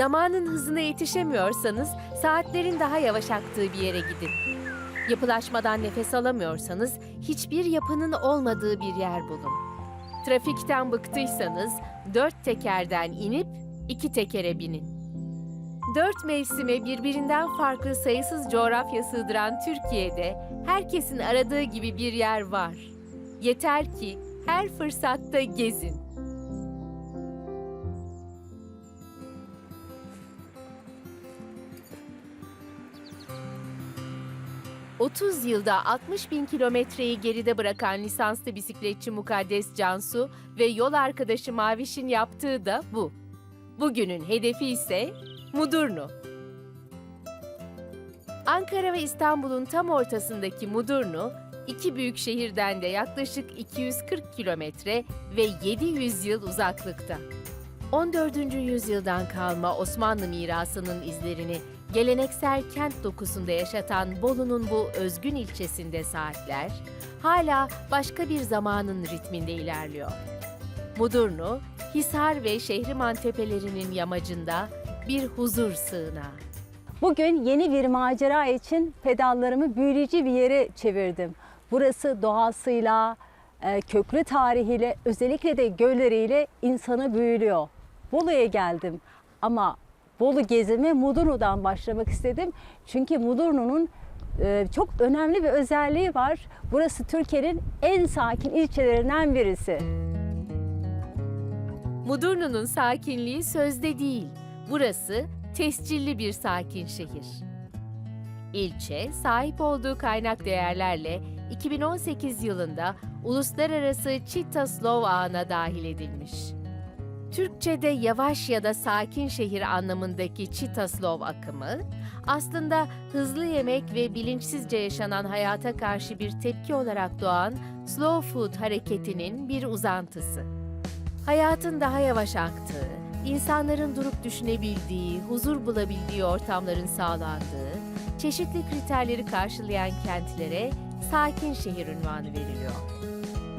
Zamanın hızına yetişemiyorsanız saatlerin daha yavaş aktığı bir yere gidin. Yapılaşmadan nefes alamıyorsanız hiçbir yapının olmadığı bir yer bulun. Trafikten bıktıysanız dört tekerden inip iki tekere binin. Dört mevsime birbirinden farklı sayısız coğrafya sığdıran Türkiye'de herkesin aradığı gibi bir yer var. Yeter ki her fırsatta gezin. ...30 yılda 60 bin kilometreyi geride bırakan lisanslı bisikletçi Mukaddes Cansu ve yol arkadaşı Maviş'in yaptığı da bu. Bugünün hedefi ise Mudurnu. Ankara ve İstanbul'un tam ortasındaki Mudurnu, iki büyük şehirden de yaklaşık 240 kilometre ve 700 yıl uzaklıkta. 14. yüzyıldan kalma Osmanlı mirasının izlerini geleneksel kent dokusunda yaşatan Bolu'nun bu özgün ilçesinde saatler hala başka bir zamanın ritminde ilerliyor. Mudurnu, Hisar ve Şehriman tepelerinin yamacında bir huzur sığınağı. Bugün yeni bir macera için pedallarımı büyüleyici bir yere çevirdim. Burası doğasıyla, e, köklü tarihiyle, özellikle de gölleriyle insanı büyülüyor. Bolu'ya geldim ama Bolu gezime Mudurnu'dan başlamak istedim. Çünkü Mudurnu'nun e, çok önemli bir özelliği var. Burası Türkiye'nin en sakin ilçelerinden birisi. Mudurnu'nun sakinliği sözde değil. Burası tescilli bir sakin şehir. İlçe, sahip olduğu kaynak değerlerle 2018 yılında uluslararası Çittaslov ağına dahil edilmiş. Türkçe'de yavaş ya da sakin şehir anlamındaki Çittaslov akımı, aslında hızlı yemek ve bilinçsizce yaşanan hayata karşı bir tepki olarak doğan slow food hareketinin bir uzantısı. Hayatın daha yavaş aktığı, insanların durup düşünebildiği, huzur bulabildiği ortamların sağlandığı, çeşitli kriterleri karşılayan kentlere sakin şehir unvanı veriliyor.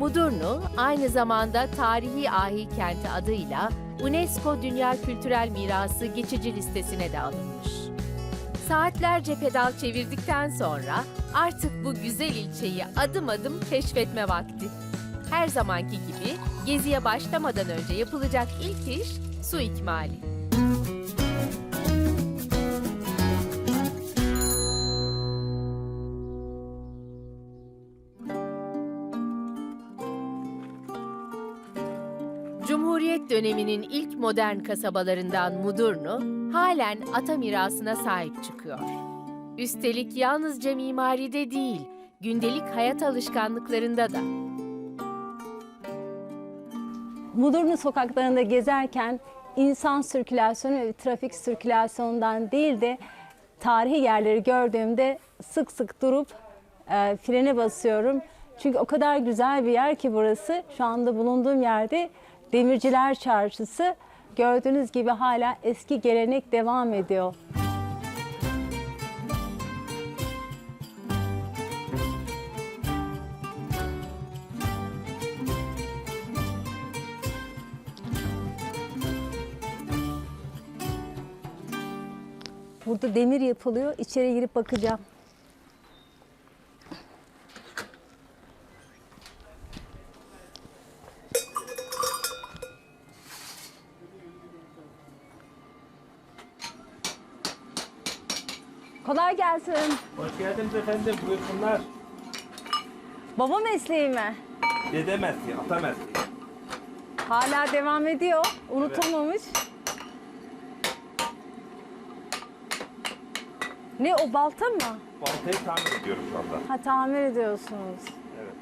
Mudurnu aynı zamanda tarihi ahi kenti adıyla UNESCO Dünya Kültürel Mirası geçici listesine de alınmış. Saatlerce pedal çevirdikten sonra artık bu güzel ilçeyi adım adım keşfetme vakti. Her zamanki gibi geziye başlamadan önce yapılacak ilk iş su ikmali. Döneminin ilk modern kasabalarından Mudurnu, halen ata mirasına sahip çıkıyor. Üstelik yalnızca mimaride değil, gündelik hayat alışkanlıklarında da. Mudurnu sokaklarında gezerken insan sirkülasyonu ve trafik sirkülasyonundan değil de tarihi yerleri gördüğümde sık sık durup e, frene basıyorum. Çünkü o kadar güzel bir yer ki burası. Şu anda bulunduğum yerde Demirciler Çarşısı. Gördüğünüz gibi hala eski gelenek devam ediyor. Burada demir yapılıyor. İçeri girip bakacağım. Gelsin. Hoş geldiniz efendim. Buyursunlar. Baba mesleği mi? Dede mesleği, ata mesleği. Hala devam ediyor. Unutulmamış. Ne o balta mı? Baltayı tamir ediyorum şu anda. Ha tamir ediyorsunuz. Evet.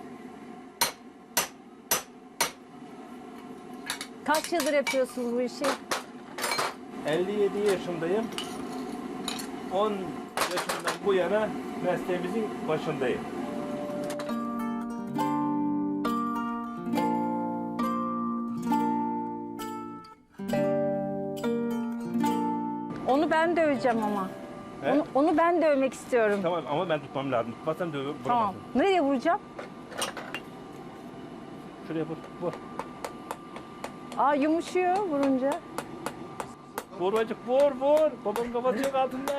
Kaç yıldır yapıyorsunuz bu işi? 57 yaşındayım. 10 yaşından bu yana mesleğimizin başındayım. Onu ben döveceğim ama. He? Onu, onu ben dövmek istiyorum. Tamam ama ben tutmam lazım. Tutmazsam dövüp Tamam. vuramazsın. Nereye vuracağım? Şuraya vur. Vur. Aa yumuşuyor vurunca. Vur bacık vur vur. Babanın kafası yok altında.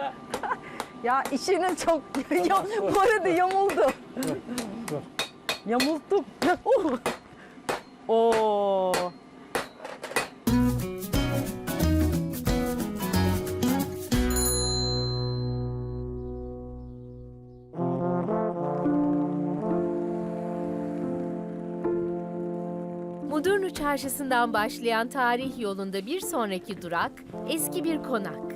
Ya işiniz çok ya, bu arada yamuldu. dur. Yamulttum. Oh. Oo. Mudurnu Çarşısı'ndan başlayan tarih yolunda bir sonraki durak eski bir konak.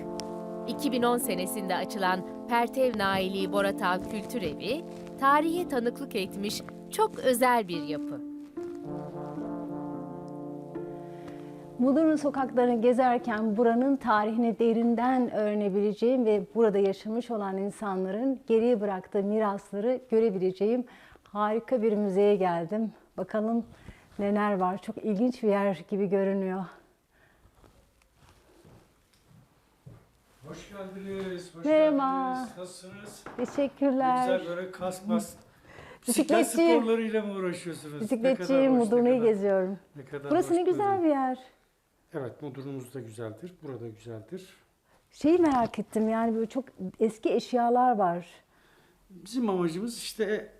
2010 senesinde açılan Pertev Naili Boratav Kültür Evi, tarihe tanıklık etmiş çok özel bir yapı. Mudurnu sokaklarını gezerken buranın tarihini derinden öğrenebileceğim ve burada yaşamış olan insanların geriye bıraktığı mirasları görebileceğim harika bir müzeye geldim. Bakalım neler var. Çok ilginç bir yer gibi görünüyor. Hoş geldiniz. Hoş Merhaba. geldiniz. Nasılsınız? Ne Teşekkürler. güzel böyle kas bas. Bisiklet Bisikletçiyim. sporlarıyla mı uğraşıyorsunuz? Ne Bisikletçiyim, kadar hoş, ne Mudurnu'yu kadar- geziyorum. Ne kadar Burası hoş ne güzel bir yer. Evet, Mudurnu'muz da güzeldir. Burada güzeldir. Şeyi merak ettim yani böyle çok eski eşyalar var. Bizim amacımız işte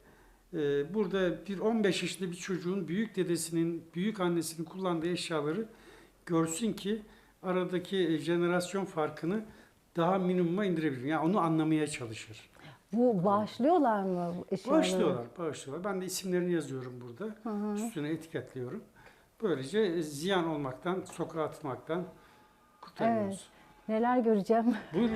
e, burada bir 15 yaşında bir çocuğun büyük dedesinin, büyük annesinin kullandığı eşyaları görsün ki aradaki e, jenerasyon farkını daha minimuma indirebilir. Yani onu anlamaya çalışır. Bu bağışlıyorlar mı bu eşyaları? Bağışlıyorlar, bağışlıyorlar. Ben de isimlerini yazıyorum burada. Üstüne etiketliyorum. Böylece ziyan olmaktan, sokağa atmaktan kurtarıyoruz. Neler göreceğim? Buyurun.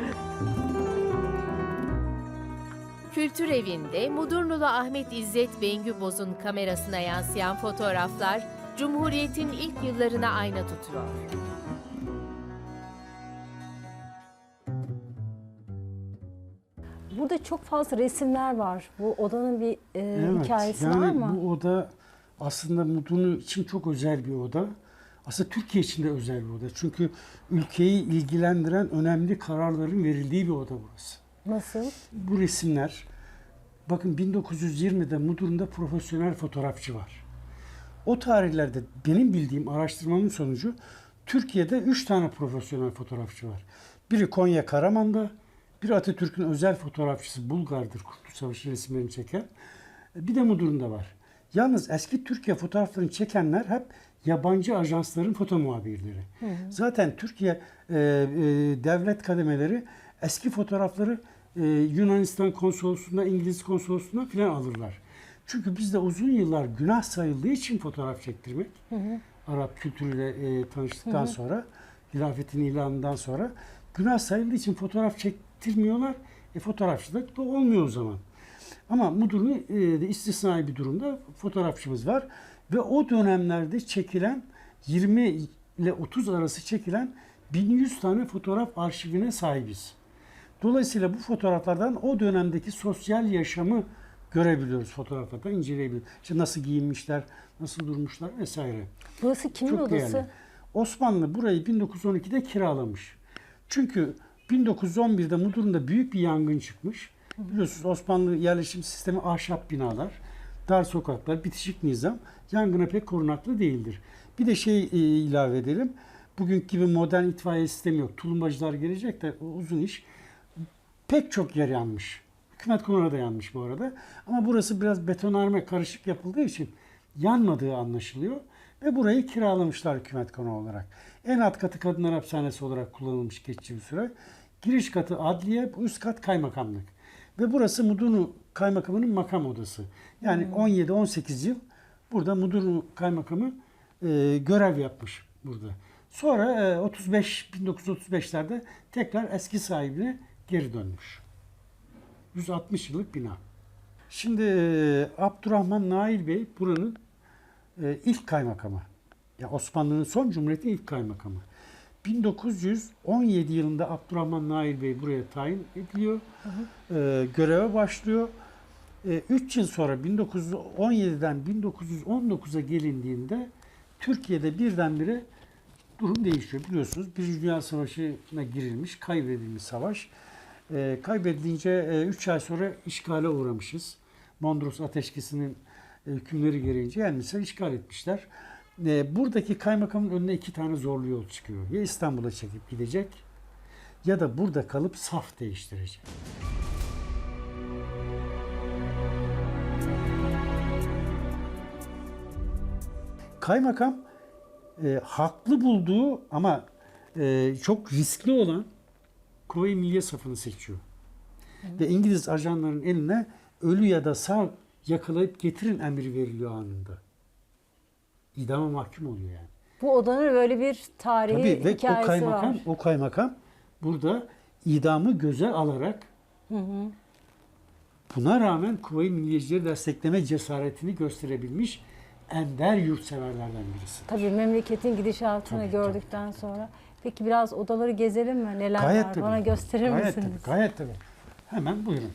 Kültür evinde Mudurnulu Ahmet İzzet Bengüboz'un kamerasına yansıyan fotoğraflar Cumhuriyet'in ilk yıllarına ayna tutuyor. Burada çok fazla resimler var. Bu odanın bir e, hikayesi yani var mı? bu oda aslında Mudurnu için çok özel bir oda. Aslında Türkiye için de özel bir oda. Çünkü ülkeyi ilgilendiren önemli kararların verildiği bir oda burası. Nasıl? Bu resimler, bakın 1920'de Mudurnu'da profesyonel fotoğrafçı var. O tarihlerde benim bildiğim araştırmamın sonucu Türkiye'de 3 tane profesyonel fotoğrafçı var. Biri Konya Karaman'da, biri Atatürk'ün özel fotoğrafçısı Bulgar'dır, Kurtuluş Savaşı resimlerini çeken. Bir de Mudurnu'da var. Yalnız eski Türkiye fotoğraflarını çekenler hep yabancı ajansların foto muhabirleri. Zaten Türkiye e, e, devlet kademeleri eski fotoğrafları e, Yunanistan konsolosluğundan, İngiliz konsolosluğundan filan alırlar. Çünkü bizde uzun yıllar günah sayıldığı için fotoğraf çektirmek, Arap kültürüyle e, tanıştıktan sonra, hilafetin ilanından sonra günah sayıldığı için fotoğraf çektirmiyorlar. E, fotoğrafçılık da olmuyor o zaman. Ama Mudurnu e, de istisnai bir durumda fotoğrafçımız var. Ve o dönemlerde çekilen 20 ile 30 arası çekilen 1100 tane fotoğraf arşivine sahibiz. Dolayısıyla bu fotoğraflardan o dönemdeki sosyal yaşamı görebiliyoruz fotoğraflardan, inceleyebiliyoruz. İşte nasıl giyinmişler, nasıl durmuşlar vesaire. Burası kimin Çok odası? değerli. Osmanlı burayı 1912'de kiralamış. Çünkü 1911'de Mudurnu'da büyük bir yangın çıkmış. Biliyorsunuz Osmanlı yerleşim sistemi ahşap binalar, dar sokaklar, bitişik nizam yangına pek korunaklı değildir. Bir de şey e, ilave edelim. Bugünkü gibi modern itfaiye sistemi yok. Tulumbacılar gelecek de uzun iş. Pek çok yer yanmış. Hükümet konuları da yanmış bu arada. Ama burası biraz betonarme karışık yapıldığı için yanmadığı anlaşılıyor. Ve burayı kiralamışlar hükümet konu olarak. En alt katı kadınlar hapishanesi olarak kullanılmış geçici bir süre. Giriş katı adliye, üst kat kaymakamlık. Ve burası Mudurnu kaymakamının makam odası. Yani 17-18 yıl burada Mudurnu kaymakamı e, görev yapmış burada. Sonra e, 35 1935'lerde tekrar eski sahibine geri dönmüş. 160 yıllık bina. Şimdi e, Abdurrahman Nail Bey buranın e, ilk kaymakamı. Ya Osmanlı'nın son cumhuriyetin ilk kaymakamı. 1917 yılında Abdurrahman Nail Bey buraya tayin ediliyor. E, göreve başlıyor. 3 yıl sonra 1917'den 1919'a gelindiğinde Türkiye'de birdenbire durum değişiyor. Biliyorsunuz Birinci Dünya Savaşı'na girilmiş, kaybedilmiş savaş. E, kaybedilince 3 ay sonra işgale uğramışız. Mondros Ateşkesi'nin e, hükümleri gereğince Yenmişler işgal etmişler. e, buradaki kaymakamın önüne iki tane zorlu yol çıkıyor. Ya İstanbul'a çekip gidecek ya da burada kalıp saf değiştirecek. Kaymakam e, haklı bulduğu ama e, çok riskli olan Kuvayi Milliye safını seçiyor. Ve İngiliz ajanların eline ölü ya da sağ yakalayıp getirin emri veriliyor anında. İdama mahkum oluyor yani. Bu odanın böyle bir tarihi Tabii ve o hikayesi kaymakam, var. o kaymakam burada idamı göze alarak buna rağmen Kuvayi Milliyecileri destekleme cesaretini gösterebilmiş ender yurtseverlerden birisi. Tabii memleketin gidişatını Tabii, gördükten sonra. Peki biraz odaları gezelim mi? Neler Gayet var? tabii. Bana gösterir gayet misiniz? Tabii, gayet tabii. Hemen buyurun.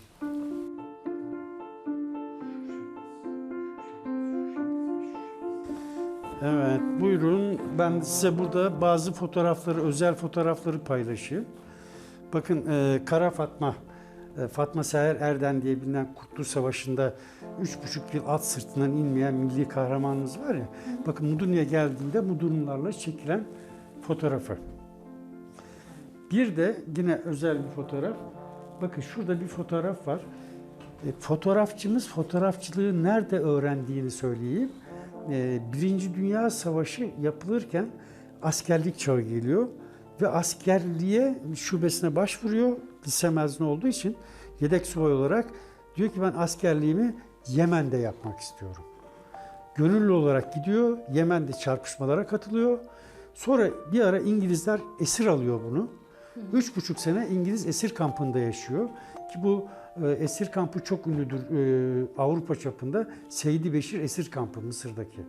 Evet, buyurun. Ben size burada bazı fotoğrafları, özel fotoğrafları paylaşayım. Bakın e, Kara Fatma, e, Fatma Seher Erden diye bilinen Kurtuluş Savaşı'nda üç buçuk yıl at sırtından inmeyen milli kahramanımız var ya. Bakın Mudurnu'ya geldiğinde Mudurnularla çekilen fotoğrafı. Bir de yine özel bir fotoğraf. Bakın şurada bir fotoğraf var. E, fotoğrafçımız fotoğrafçılığı nerede öğrendiğini söyleyeyim. E, Birinci Dünya Savaşı yapılırken askerlik çağı geliyor ve askerliğe şubesine başvuruyor. Lise mezunu olduğu için yedek subay olarak diyor ki ben askerliğimi Yemen'de yapmak istiyorum. Gönüllü olarak gidiyor. Yemen'de çarpışmalara katılıyor. Sonra bir ara İngilizler esir alıyor bunu. Üç buçuk sene İngiliz esir kampında yaşıyor. Ki bu esir kampı çok ünlüdür e, Avrupa çapında. Seydi Beşir Esir Kampı Mısır'daki.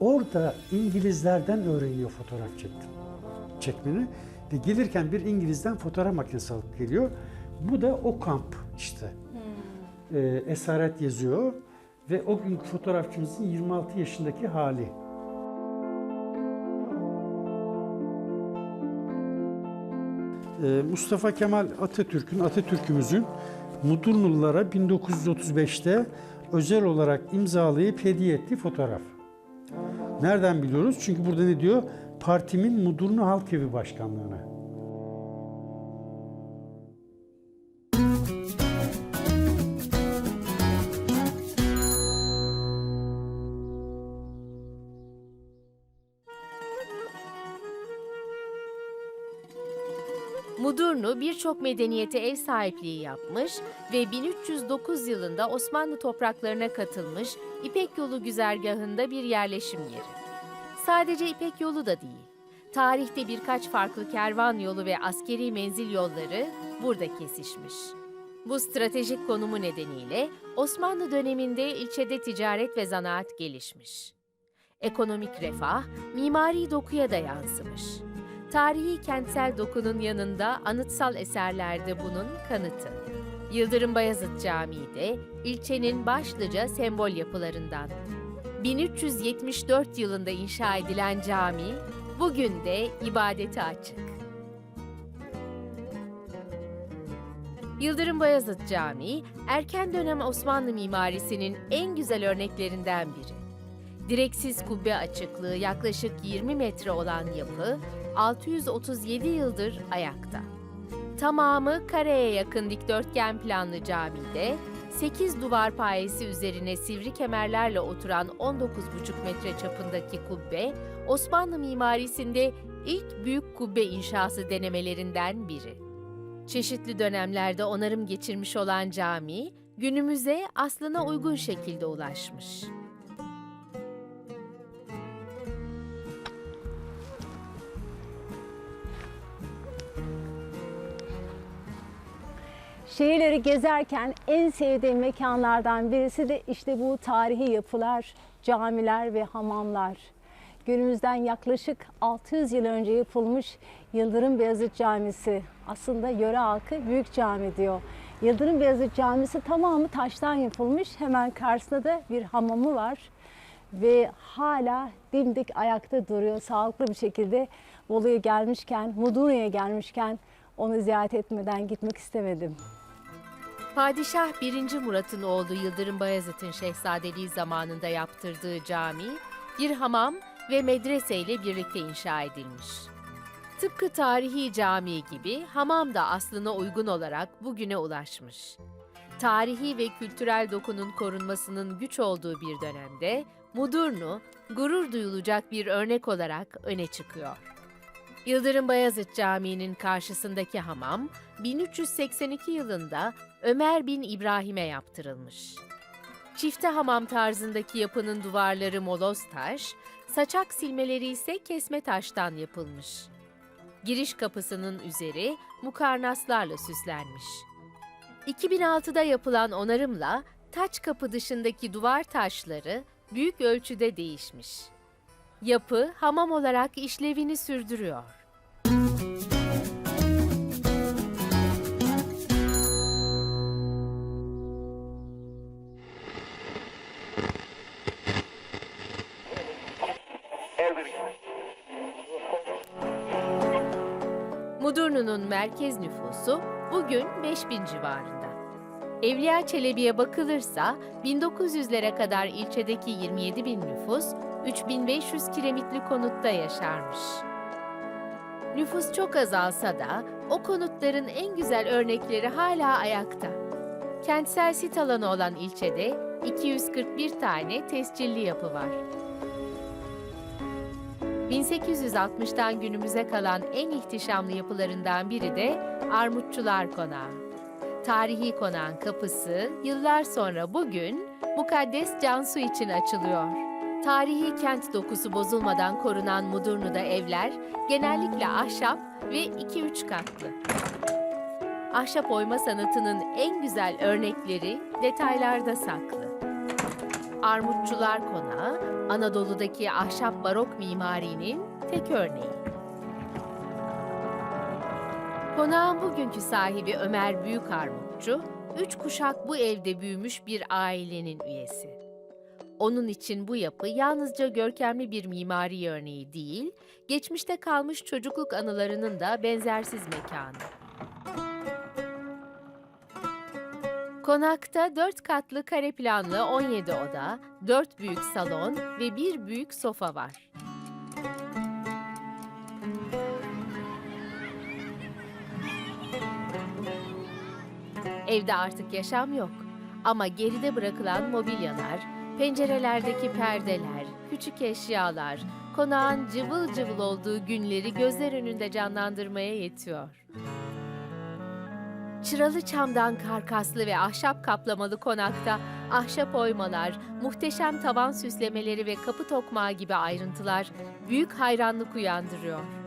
Orada İngilizlerden öğreniyor fotoğraf çekti, çekmeni. Ve gelirken bir İngiliz'den fotoğraf makinesi alıp geliyor. Bu da o kamp işte. E, esaret yazıyor. Ve o günkü fotoğrafçımızın 26 yaşındaki hali. Ee, Mustafa Kemal Atatürk'ün, Atatürk'ümüzün Mudurnulara 1935'te özel olarak imzalayıp hediye ettiği fotoğraf. Nereden biliyoruz? Çünkü burada ne diyor? Partimin Mudurnu Halk Evi Başkanlığı'na. Mudurnu birçok medeniyete ev sahipliği yapmış ve 1309 yılında Osmanlı topraklarına katılmış İpek Yolu güzergahında bir yerleşim yeri. Sadece İpek Yolu da değil. Tarihte birkaç farklı kervan yolu ve askeri menzil yolları burada kesişmiş. Bu stratejik konumu nedeniyle Osmanlı döneminde ilçede ticaret ve zanaat gelişmiş. Ekonomik refah, mimari dokuya da yansımış. Tarihi kentsel dokunun yanında anıtsal eserlerde bunun kanıtı. Yıldırım Bayezid Camii de ilçenin başlıca sembol yapılarından. 1374 yılında inşa edilen cami bugün de ibadete açık. Yıldırım Bayezid Camii, erken dönem Osmanlı mimarisinin en güzel örneklerinden biri. Direksiz kubbe açıklığı yaklaşık 20 metre olan yapı 637 yıldır ayakta. Tamamı kareye yakın dikdörtgen planlı camide 8 duvar payesi üzerine sivri kemerlerle oturan 19,5 metre çapındaki kubbe Osmanlı mimarisinde ilk büyük kubbe inşası denemelerinden biri. Çeşitli dönemlerde onarım geçirmiş olan cami günümüze aslına uygun şekilde ulaşmış. Şehirleri gezerken en sevdiğim mekanlardan birisi de işte bu tarihi yapılar, camiler ve hamamlar. Günümüzden yaklaşık 600 yıl önce yapılmış Yıldırım Beyazıt Camisi. Aslında yöre halkı Büyük Cami diyor. Yıldırım Beyazıt Camisi tamamı taştan yapılmış. Hemen karşısında da bir hamamı var. Ve hala dimdik ayakta duruyor. Sağlıklı bir şekilde Bolu'ya gelmişken, Mudurnu'ya gelmişken onu ziyaret etmeden gitmek istemedim. Padişah 1. Murat'ın oğlu Yıldırım Bayezid'in şehzadeliği zamanında yaptırdığı cami, bir hamam ve medrese ile birlikte inşa edilmiş. Tıpkı tarihi cami gibi hamam da aslına uygun olarak bugüne ulaşmış. Tarihi ve kültürel dokunun korunmasının güç olduğu bir dönemde Mudurnu gurur duyulacak bir örnek olarak öne çıkıyor. Yıldırım Bayezid Camii'nin karşısındaki hamam 1382 yılında Ömer bin İbrahim'e yaptırılmış. Çifte hamam tarzındaki yapının duvarları moloz taş, saçak silmeleri ise kesme taştan yapılmış. Giriş kapısının üzeri mukarnaslarla süslenmiş. 2006'da yapılan onarımla taç kapı dışındaki duvar taşları büyük ölçüde değişmiş. Yapı hamam olarak işlevini sürdürüyor. Mudurnu'nun merkez nüfusu bugün 5000 civarında. Evliya Çelebi'ye bakılırsa 1900'lere kadar ilçedeki 27 bin nüfus 3500 kiremitli konutta yaşarmış. Nüfus çok azalsa da o konutların en güzel örnekleri hala ayakta. Kentsel sit alanı olan ilçede 241 tane tescilli yapı var. 1860'tan günümüze kalan en ihtişamlı yapılarından biri de Armutçular Konağı. Tarihi konağın kapısı yıllar sonra bugün mukaddes Cansu için açılıyor. Tarihi kent dokusu bozulmadan korunan Mudurnu'da evler genellikle ahşap ve 2-3 katlı. Ahşap oyma sanatının en güzel örnekleri detaylarda saklı. Armutçular Konağı, Anadolu'daki ahşap barok mimarinin tek örneği. Konağın bugünkü sahibi Ömer Büyük Armutçu, üç kuşak bu evde büyümüş bir ailenin üyesi. Onun için bu yapı yalnızca görkemli bir mimari örneği değil, geçmişte kalmış çocukluk anılarının da benzersiz mekanı. Konakta 4 katlı kare planlı 17 oda, 4 büyük salon ve bir büyük sofa var. Evde artık yaşam yok ama geride bırakılan mobilyalar, pencerelerdeki perdeler, küçük eşyalar, konağın cıvıl cıvıl olduğu günleri gözler önünde canlandırmaya yetiyor. Çıralı çamdan karkaslı ve ahşap kaplamalı konakta ahşap oymalar, muhteşem tavan süslemeleri ve kapı tokmağı gibi ayrıntılar büyük hayranlık uyandırıyor.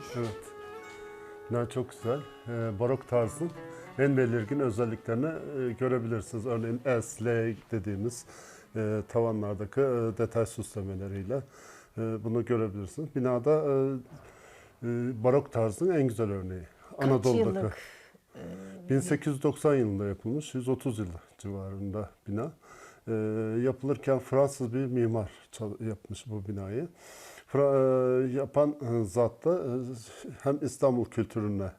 Güzelmiş. Evet. Bina çok güzel. Ee, barok tarzın en belirgin özelliklerini e, görebilirsiniz. Örneğin S, L dediğimiz e, tavanlardaki e, detay süslemeleriyle e, bunu görebilirsiniz. Binada e, e, barok tarzın en güzel örneği. Kaç Anadolu'daki. yıllık? 1890 yılında yapılmış, 130 yıl civarında bina. Ee, yapılırken Fransız bir mimar yapmış bu binayı. E, yapan e, zat da e, hem İstanbul kültürüne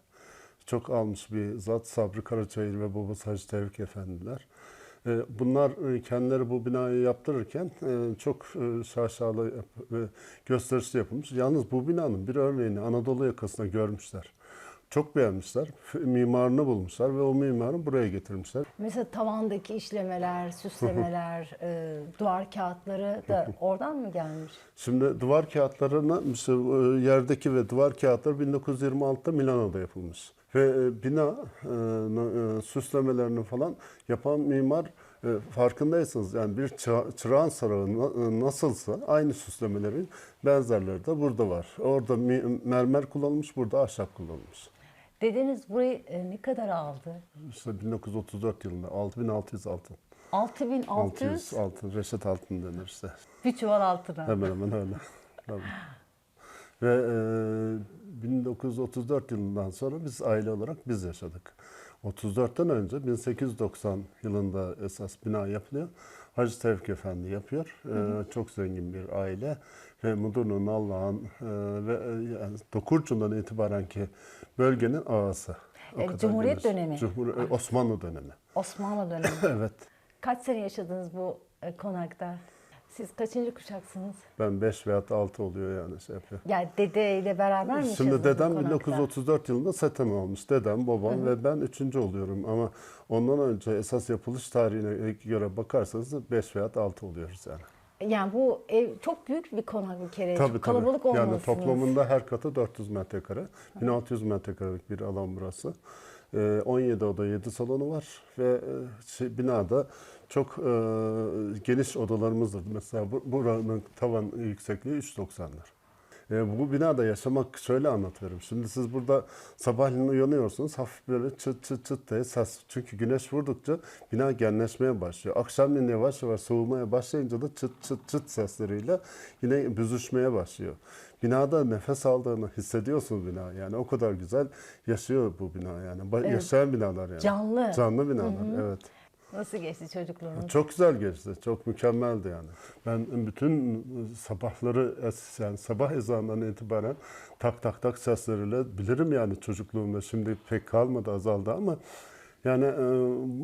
çok almış bir zat Sabri Karaçayır ve babası Hacı Tevfik Efendiler. Bunlar kendileri bu binayı yaptırırken çok şaşalı ve gösterişli yapılmış. Yalnız bu binanın bir örneğini Anadolu yakasında görmüşler. Çok beğenmişler. Mimarını bulmuşlar ve o mimarı buraya getirmişler. Mesela tavandaki işlemeler, süslemeler, e, duvar kağıtları da oradan mı gelmiş? Şimdi duvar kağıtlarına mesela e, yerdeki ve duvar kağıtları 1926'da Milano'da yapılmış. Ve e, bina e, e, süslemelerini falan yapan mimar e, farkındaysanız yani bir çıra- çırağan sarığı na- e, nasılsa aynı süslemelerin benzerleri de burada var. Orada mermer kullanılmış, burada ahşap kullanılmış. Dedeniz burayı e, ne kadar aldı? İşte 1934 yılında 6600 altın. 6600 600 altın, reşat altın denir işte. bir çuval altına. Hemen hemen öyle. Tabii. Ve e, 1934 yılından sonra biz aile olarak biz yaşadık. 34'ten önce 1890 yılında esas bina yapılıyor. Hacı Tevfik Efendi yapıyor. E, çok zengin bir aile ve Mudurnu'nun Allah'ın e, ve e, yani Dokurcu'ndan itibaren ki bölgenin ağası. O E, Cumhuriyet geniş. dönemi. Cumhur- e, Osmanlı dönemi. Osmanlı dönemi. evet. Kaç sene yaşadınız bu e, konakta? Siz kaçıncı kuşaksınız? Ben 5 veya 6 oluyor yani şey yapıyor. Yani dedeyle beraber mi Şimdi dedem konakta? 1934 yılında setem olmuş. Dedem, babam ve ben üçüncü oluyorum. Ama ondan önce esas yapılış tarihine göre bakarsanız 5 veya 6 oluyoruz yani. Yani bu ev çok büyük bir konak bir kere. Tabii çok tabii. kalabalık Yani olmalısınız. toplamında her katı 400 metrekare. 1600 metrekarelik bir alan burası. Ee, 17 oda 7 salonu var ve e, şey, binada çok e, geniş odalarımızdır. Mesela bu, buranın tavan yüksekliği 3.90'dır. E, bu binada yaşamak şöyle anlatıyorum. Şimdi siz burada sabahleyin uyanıyorsunuz hafif böyle çıt çıt çıt diye ses. Çünkü güneş vurdukça bina genleşmeye başlıyor. Akşamleyin yavaş yavaş soğumaya başlayınca da çıt çıt çıt sesleriyle yine büzüşmeye başlıyor. Binada nefes aldığını hissediyorsunuz bina. Yani o kadar güzel yaşıyor bu bina yani. Ba- Yaşayan binalar yani. Canlı. Canlı binalar evet. Nasıl geçti çocukluğunuz? Çok güzel geçti. Çok mükemmeldi yani. Ben bütün sabahları yani sabah ezanından itibaren tak tak tak sesleriyle bilirim yani çocukluğumda. Şimdi pek kalmadı azaldı ama yani e,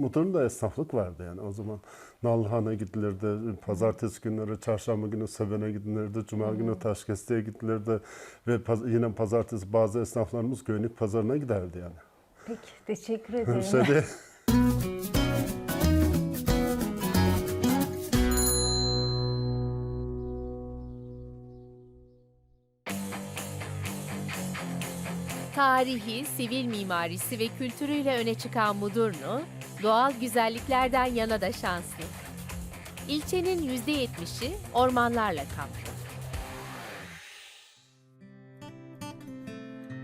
Mudurnu'da esnaflık vardı yani o zaman. Nalhan'a gidilirdi, pazartesi günleri, çarşamba günü Seven'e gidilirdi, cuma günü Taşkeste'ye gidilirdi ve paz- yine pazartesi bazı esnaflarımız Göynük pazarına giderdi yani. Peki teşekkür ederim. Şey Tarihi, sivil mimarisi ve kültürüyle öne çıkan Mudurnu, doğal güzelliklerden yana da şanslı. İlçenin %70'i ormanlarla kaplı.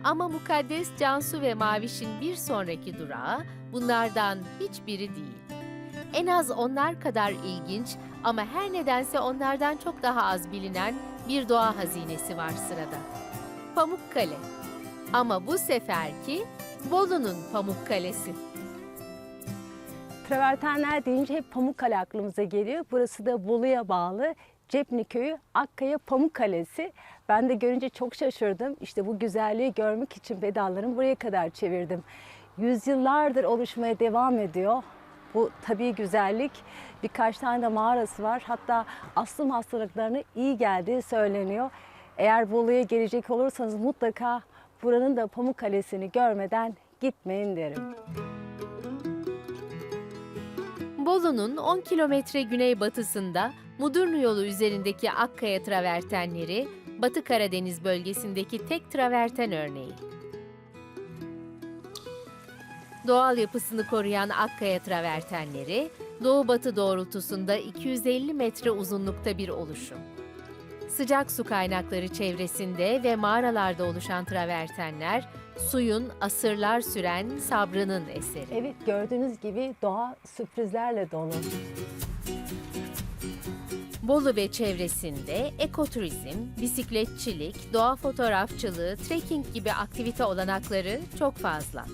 Ama mukaddes Cansu ve Maviş'in bir sonraki durağı bunlardan hiçbiri değil. En az onlar kadar ilginç ama her nedense onlardan çok daha az bilinen bir doğa hazinesi var sırada. Pamukkale. Ama bu seferki Bolu'nun Pamukkale'si. Travertenler deyince hep Pamukkale aklımıza geliyor. Burası da Bolu'ya bağlı Cepni Köyü Akkaya Pamukkalesi. Ben de görünce çok şaşırdım. İşte bu güzelliği görmek için pedallarımı buraya kadar çevirdim. Yüzyıllardır oluşmaya devam ediyor. Bu tabii güzellik birkaç tane de mağarası var. Hatta astım hastalıklarına iyi geldiği söyleniyor. Eğer Bolu'ya gelecek olursanız mutlaka buranın da Pamukkalesi'ni görmeden gitmeyin derim. Bolu'nun 10 kilometre güneybatısında Mudurnu yolu üzerindeki Akkaya travertenleri, Batı Karadeniz bölgesindeki tek traverten örneği. Doğal yapısını koruyan Akkaya travertenleri, doğu-batı doğrultusunda 250 metre uzunlukta bir oluşum. Sıcak su kaynakları çevresinde ve mağaralarda oluşan travertenler, suyun asırlar süren sabrının eseri. Evet gördüğünüz gibi doğa sürprizlerle dolu. Bolu ve çevresinde ekoturizm, bisikletçilik, doğa fotoğrafçılığı, trekking gibi aktivite olanakları çok fazla.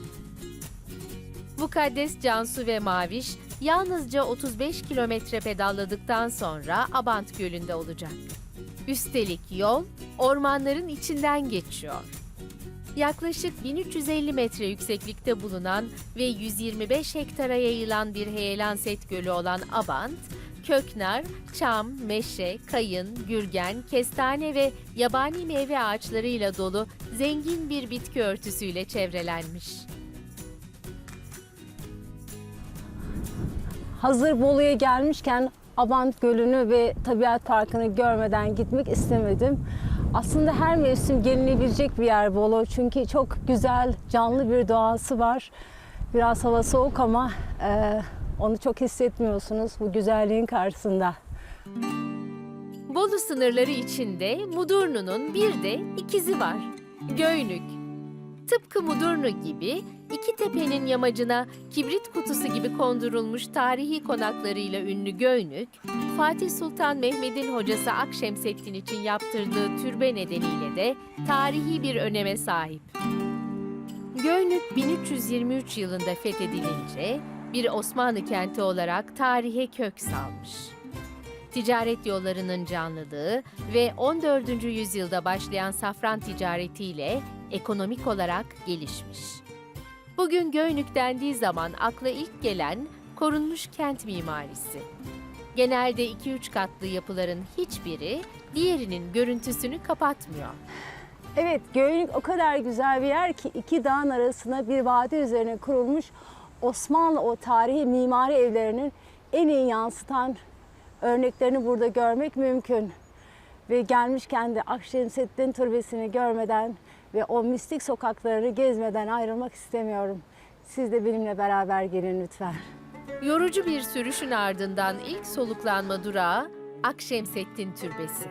Mukaddes Cansu ve Maviş yalnızca 35 kilometre pedalladıktan sonra Abant Gölü'nde olacak. Üstelik yol ormanların içinden geçiyor. Yaklaşık 1350 metre yükseklikte bulunan ve 125 hektara yayılan bir heyelan set gölü olan Abant, köknar, çam, meşe, kayın, gürgen, kestane ve yabani meyve ağaçlarıyla dolu zengin bir bitki örtüsüyle çevrelenmiş. Hazır Bolu'ya gelmişken Abant Gölü'nü ve Tabiat Parkı'nı görmeden gitmek istemedim. Aslında her mevsim gelinebilecek bir yer Bolu. Çünkü çok güzel, canlı bir doğası var. Biraz hava soğuk ama e, onu çok hissetmiyorsunuz bu güzelliğin karşısında. Bolu sınırları içinde Mudurnu'nun bir de ikizi var. Göynük. Tıpkı Mudurnu gibi iki tepenin yamacına kibrit kutusu gibi kondurulmuş tarihi konaklarıyla ünlü Göynük, Fatih Sultan Mehmet'in hocası Akşemseddin için yaptırdığı türbe nedeniyle de tarihi bir öneme sahip. Göynük 1323 yılında fethedilince bir Osmanlı kenti olarak tarihe kök salmış. ticaret yollarının canlılığı ve 14. yüzyılda başlayan safran ticaretiyle ekonomik olarak gelişmiş. Bugün Göynük dendiği zaman akla ilk gelen korunmuş kent mimarisi. Genelde 2-3 katlı yapıların hiçbiri diğerinin görüntüsünü kapatmıyor. Evet, Göynük o kadar güzel bir yer ki iki dağın arasına bir vadi üzerine kurulmuş Osmanlı o tarihi mimari evlerinin en iyi yansıtan örneklerini burada görmek mümkün. Ve gelmişken de Akşemseddin Türbesi'ni görmeden ve o mistik sokaklarını gezmeden ayrılmak istemiyorum. Siz de benimle beraber gelin lütfen. Yorucu bir sürüşün ardından ilk soluklanma durağı Akşemseddin Türbesi.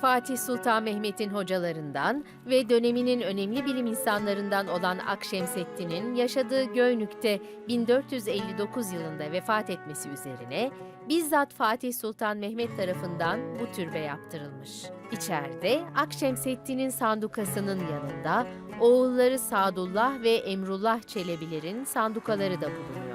Fatih Sultan Mehmet'in hocalarından ve döneminin önemli bilim insanlarından olan Akşemseddin'in yaşadığı Göynük'te 1459 yılında vefat etmesi üzerine bizzat Fatih Sultan Mehmet tarafından bu türbe yaptırılmış. İçeride Akşemseddin'in sandukasının yanında oğulları Sadullah ve Emrullah Çelebilerin sandukaları da bulunuyor.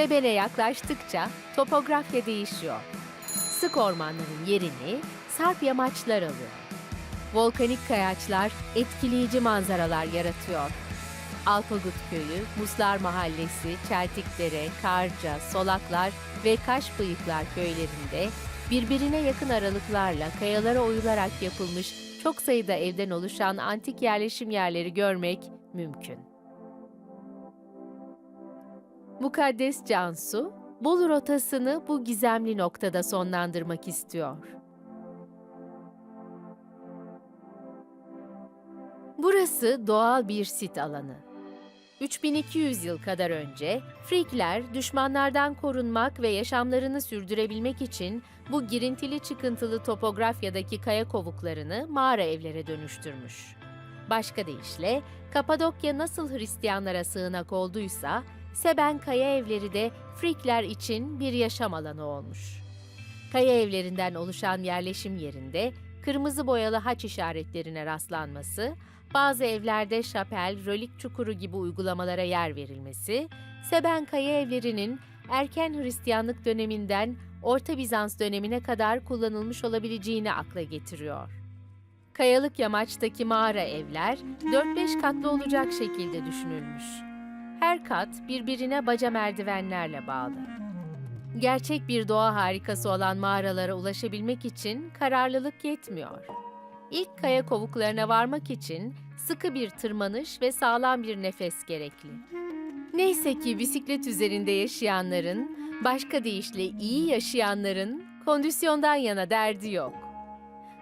Seben'e yaklaştıkça topografya değişiyor. Sık ormanların yerini sarp yamaçlar alıyor. Volkanik kayaçlar etkileyici manzaralar yaratıyor. Alpagut Köyü, Muslar Mahallesi, Çeltikdere, Karca, Solaklar ve Kaşbıyıklar köylerinde birbirine yakın aralıklarla kayalara oyularak yapılmış çok sayıda evden oluşan antik yerleşim yerleri görmek mümkün. Mukaddes Cansu, Bolu rotasını bu gizemli noktada sonlandırmak istiyor. Burası doğal bir sit alanı. 3200 yıl kadar önce Frikler düşmanlardan korunmak ve yaşamlarını sürdürebilmek için bu girintili çıkıntılı topografyadaki kaya kovuklarını mağara evlere dönüştürmüş. Başka deyişle Kapadokya nasıl Hristiyanlara sığınak olduysa Seben Kaya Evleri de Frikler için bir yaşam alanı olmuş. Kaya evlerinden oluşan yerleşim yerinde kırmızı boyalı haç işaretlerine rastlanması, bazı evlerde şapel, rölik çukuru gibi uygulamalara yer verilmesi, Seben Kaya Evleri'nin erken Hristiyanlık döneminden Orta Bizans dönemine kadar kullanılmış olabileceğini akla getiriyor. Kayalık yamaçtaki mağara evler 4-5 katlı olacak şekilde düşünülmüş. Her kat birbirine baca merdivenlerle bağlı. Gerçek bir doğa harikası olan mağaralara ulaşabilmek için kararlılık yetmiyor. İlk kaya kovuklarına varmak için sıkı bir tırmanış ve sağlam bir nefes gerekli. Neyse ki bisiklet üzerinde yaşayanların, başka deyişle iyi yaşayanların kondisyondan yana derdi yok.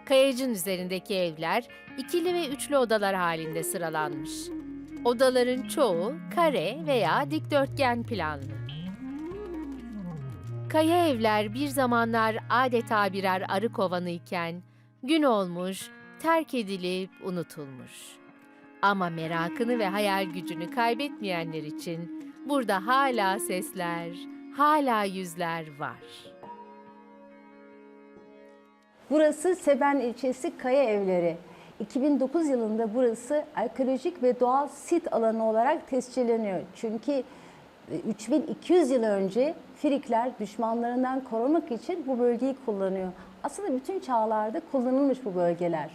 Kayacın üzerindeki evler ikili ve üçlü odalar halinde sıralanmış. Odaların çoğu kare veya dikdörtgen planlı. Kaya evler bir zamanlar adeta birer arı kovanı iken gün olmuş, terk edilip unutulmuş. Ama merakını ve hayal gücünü kaybetmeyenler için burada hala sesler, hala yüzler var. Burası Seben ilçesi Kaya Evleri. 2009 yılında burası arkeolojik ve doğal sit alanı olarak tescilleniyor. Çünkü e, 3200 yıl önce Frikler düşmanlarından korumak için bu bölgeyi kullanıyor. Aslında bütün çağlarda kullanılmış bu bölgeler.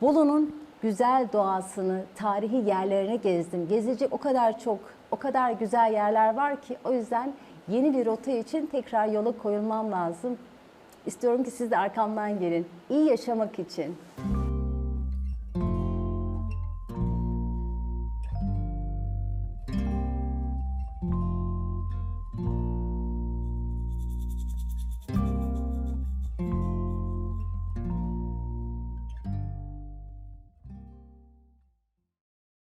Bolu'nun güzel doğasını, tarihi yerlerini gezdim. Gezilecek o kadar çok, o kadar güzel yerler var ki o yüzden yeni bir rota için tekrar yola koyulmam lazım. İstiyorum ki siz de arkamdan gelin. İyi yaşamak için.